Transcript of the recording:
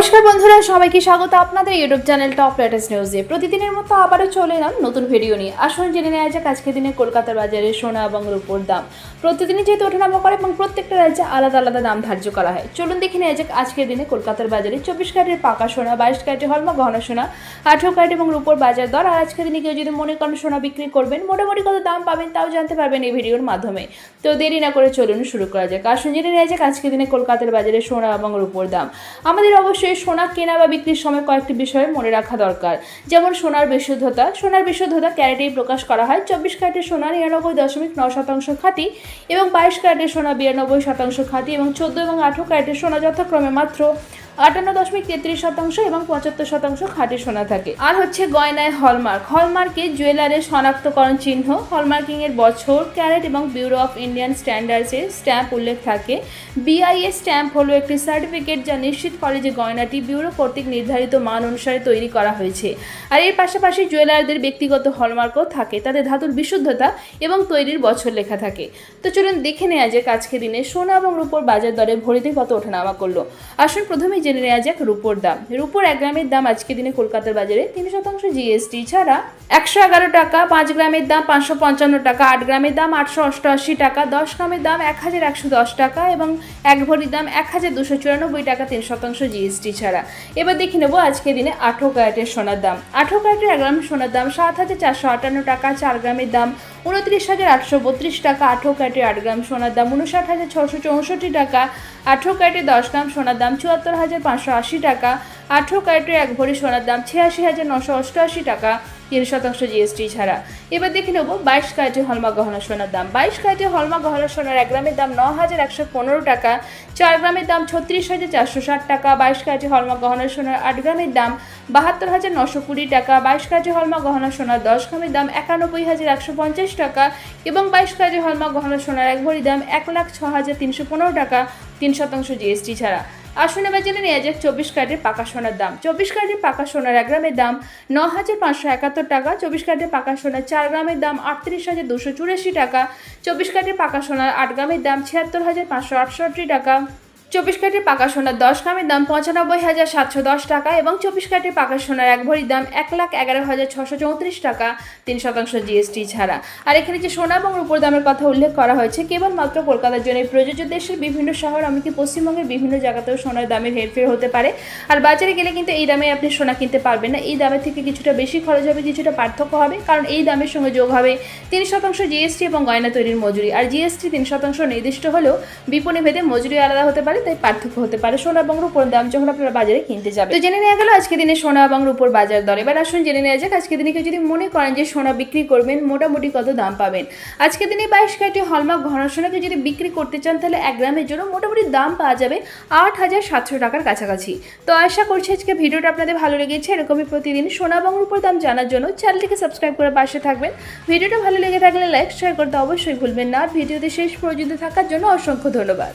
নমস্কার বন্ধুরা, সবাইকে স্বাগত আপনাদের ইউটিউব চ্যানেল টপ লেটেস্ট নিউজে প্রতিদিনের মতো আবারও চলে এলাম নতুন ভিডিও নিয়ে। আসুন জেনে নেওয়া যাক আজকের দিনে কলকাতার বাজারে সোনা এবং রূপোর দাম। প্রতিদিনই যেহেতু ওঠানামা করে এবং প্রত্যেকটা রাজ্যে আলাদা আলাদা দাম ধার্য করা হয়। চলুন দেখে নেওয়া যাক আজকের দিনে কলকাতার বাজারে চব্বিশ ক্যারেটের পাকা সোনা, বাইশ ক্যারেটের হলমা গহনা সোনা, আঠেরো ক্যারেট এবং রূপোর বাজার দর। আর আজকের দিনে কেউ যদি মনে করেন সোনা বিক্রি করবেন, মোটামুটি কত দাম পাবেন তাও জানতে পারবেন এই ভিডিওর মাধ্যমে। তো দেরি না করে চলুন শুরু করা যাক। আসুন জেনে নেওয়া যাক আজকের দিনে কলকাতার বাজারে সোনা এবং রূপোর দাম। আমাদের অবশ্যই সোনা কেনা বা বিক্রির সময় কয়েকটি বিষয়ে মনে রাখা দরকার। যেমন সোনার বিশুদ্ধতা। সোনার বিশুদ্ধতা ক্যারেটেই প্রকাশ করা হয়। চব্বিশ ক্যারেটের সোনা নিরানব্বই দশমিক ন শতাংশ খাঁটি এবং বাইশ ক্যারেটের সোনা বিরানব্বই শতাংশ খাঁটি এবং চোদ্দ এবং আঠেরো ক্যারেটের সোনা যথাক্রমে মাত্র আটান্ন দশমিক তেত্রিশ শতাংশ এবং পঁচাত্তর শতাংশ খাঁটি সোনা থাকে। আর হচ্ছে গয়নায় হলমার্ক। হলমার্কে জুয়েলারের শনাক্তকরণ চিহ্ন হলমার্কিং এর বছর, ক্যারেট এবং ব্যুরো অফ ইন্ডিয়ান স্ট্যান্ডার্ডসের স্ট্যাম্প উল্লেখ থাকে। বিআইএ স্ট্যাম্প হলো একটি সার্টিফিকেট যা নিশ্চিত করে যে গয়নাটি ব্যুরো কর্তৃক নির্ধারিত মান অনুসারে তৈরি করা হয়েছে। আর এর পাশাপাশি জুয়েলারদের ব্যক্তিগত হলমার্কও থাকে। তাদের ধাতুর বিশুদ্ধতা এবং তৈরির বছর লেখা থাকে। তো চলুন দেখে নেওয়া যাক আজকে দিনে সোনা এবং রূপোর বাজার দরে ভরিতে কত ওঠানামা করল। আসুন প্রথমেই জেনে নেওয়া যাক রুপোর দাম। রুপোর এক গ্রামের দাম আজকে দিনে কলকাতার বাজারে তিন শতাংশ জিএসটি ছাড়া একশো এগারো টাকা, পাঁচ গ্রামের দাম পাঁচশো পঞ্চান্ন টাকা, আট গ্রামের দাম আটশো অষ্টআশি টাকা, দশ গ্রামের দাম এক হাজার একশো দশ টাকা এবং এক ভরির দাম এক হাজার দুশো চুরানব্বই টাকা তিন শতাংশ জিএসটি ছাড়া। এবার দেখে নেব আজকে দিনে আঠেরো ক্যারেটের সোনার দাম। আঠেরো ক্যারেটের এক গ্রাম সোনার দাম সাত হাজার চারশো আটান্ন টাকা, চার গ্রামের দাম উনত্রিশ হাজার আটশো বত্রিশ টাকা আঠেরো ক্যারেটের আট গ্রাম সোনার দাম উনষাট হাজার ছশো চৌষট্টি টাকা আঠেরো ক্যারেটের দশ গ্রাম সোনার দাম চুয়াত্তর হাজার পাঁচশো আশি টাকা, আঠেরো ক্যারেটের এক ভরি সোনার দাম ছিয়াশি হাজার নশো অষ্টআশি টাকা, তিন শতাংশ জিএসটি ছাড়া। এবার দেখে নেব বাইশ ক্যারেটের হলমা গহনা সোনার দাম। বাইশ ক্যারেটের হলমা গহনা সোনার এক গ্রামের দাম ন হাজার একশো পনেরো টাকা, চার গ্রামের দাম ছত্রিশ হাজার চারশো ষাট টাকা, বাইশ ক্যারেটের হলমা গহনা সোনার আট গ্রামের দাম বাহাত্তর হাজার নশো কুড়ি টাকা, বাইশ ক্যারেটের হলমা গহনা সোনার দশ গ্রামের দাম একানব্বই হাজার একশো পঞ্চাশ টাকা এবং বাইশ ক্যারেটের হলমা গহনা সোনার এক ভরি দাম এক লাখ ছ হাজার তিনশো পনেরো টাকা, তিন শতাংশ জিএসটি ছাড়া। আসুন এবার জেনে নেওয়া যাক চব্বিশ ক্যারেটের পাকা সোনার দাম। চব্বিশ ক্যারেটের পাকা সোনার এক গ্রামের দাম ন হাজার পাঁচশো একাত্তর টাকা, চব্বিশ ক্যারেটের পাকা সোনার চার গ্রামের দাম আটত্রিশ হাজার দুশো চুরাশি টাকা, চব্বিশ ক্যারেটের পাকা সোনার আট গ্রামের দাম ছিয়াত্তর হাজার পাঁচশো আটষট্টি টাকা। চব্বিশ ক্যারেটের পাকা সোনার দশ গ্রামের দাম পঁচানব্বই হাজার সাতশো দশ টাকা এবং চব্বিশ ক্যারেটের পাকা সোনার এক ভরির দাম এক লাখ এগারো হাজার ছশো চৌত্রিশ টাকা, তিন শতাংশ জিএসটি ছাড়া। আর এখানে যে সোনা এবং রূপোর দামের কথা উল্লেখ করা হয়েছে, কেবলমাত্র কলকাতার জন্য প্রযোজ্য দেশের বিভিন্ন শহর এমনকি পশ্চিমবঙ্গের বিভিন্ন জায়গাতেও সোনার দামের হেরফের হতে পারে। আর বাজারে গেলে কিন্তু এই দামে আপনি সোনা কিনতে পারবেন না। এই দামের থেকে কিছুটা বেশি খরচ হবে, কিছুটা পার্থক্য হবে, কারণ এই দামের সঙ্গে যোগ হবে তিন শতাংশ জিএসটি এবং গয়না তৈরির মজুরি। আর জিএসটি তিন শতাংশ নির্দিষ্ট হলেও বিপণী ভেদে মজুরি আলাদা হতে পারে। তাই পার্থক্য হতে পারে। সোনা এবং রূপোর দাম যখন আপনারা বাজারে কিনতে যাবেন। তো জেনে নেওয়া গেল আজকে দিনে সোনা এবং রূপোর বাজার দর। এবার আসুন জেনে নেওয়া যাক আজকে দিনে কেউ যদি মনে করেন যে সোনা বিক্রি করবেন, মোটামুটি কত দাম পাবেন? আজকে দিনে বাইশ ক্যারেটে হলমার্ক ঘন সোনাকে যদি বিক্রি করতে চান, তাহলে এক গ্রামের জন্য মোটামুটি দাম পাওয়া যাবে আট হাজার সাতশো টাকার কাছাকাছি। তো আশা করছি আজকে ভিডিওটা আপনাদের ভালো লেগেছে। এরকমই প্রতিদিন সোনা এবং রূপোর দাম জানার জন্য চ্যানেলটিকে সাবস্ক্রাইব করে পাশে থাকবেন। ভিডিওটা ভালো লেগে থাকলে লাইক, শেয়ার করতে অবশ্যই ভুলবেন না। ভিডিওতে শেষ পর্যন্ত থাকার জন্য অসংখ্য ধন্যবাদ।